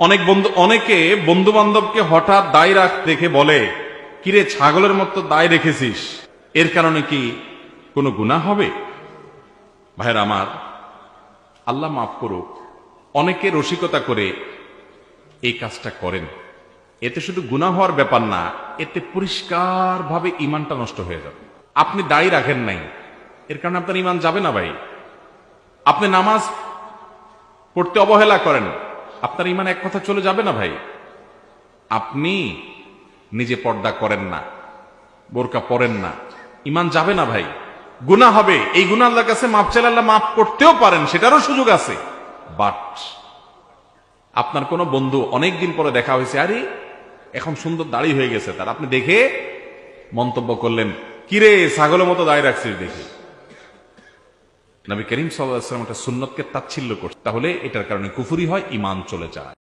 অনেক বন্ধু অনেকে বন্ধু বান্ধবকে হঠাৎ দায় রাখ দেখে বলে, কিরে ছাগলের মতো দায় রেখেছিস। এর কারণে কি কোনো গুনাহ হবে? ভাইয়ের আমার, আল্লাহ মাফ করুক, অনেকে রসিকতা করে এই কাজটা করেন। এতে শুধু গুনাহ হওয়ার ব্যাপার না, এতে পরিষ্কারভাবে ইমানটা নষ্ট হয়ে যাবে। আপনি দায়ী রাখেন নাই, এর কারণে আপনার ইমান যাবে না ভাই। আপনি নামাজ পড়তে অবহেলা করেন আপনার ইমান এক কথা চলে যাবে না ভাই? আপনি নিজে পর্দা করেন না, বোরকা পরেন না। ইমান যাবে না ভাই। গুনাহ হবে। এই গুনাহ আল্লাহর কাছে মাপ চাইলে আল্লাহ মাফ করতেও পারেন, সেটারও সুযোগ আছে। বাট আপনার কোনো বন্ধু অনেক দিন পরে দেখা হয়েছে, আরে, এখন সুন্দর দাড়ি হয়ে গেছে তার। আপনি দেখে মন্তব্য করলেন, কিরে, ছাগলের মতো দাড়ি রাখছিস দেখে। নবী করিম সাল্লাহ আসলাম একটা সুন্নতকে তাচ্ছিল্য করছে। তাহলে এটার কারণে কুফুরি হয় ইমান চলে যায়।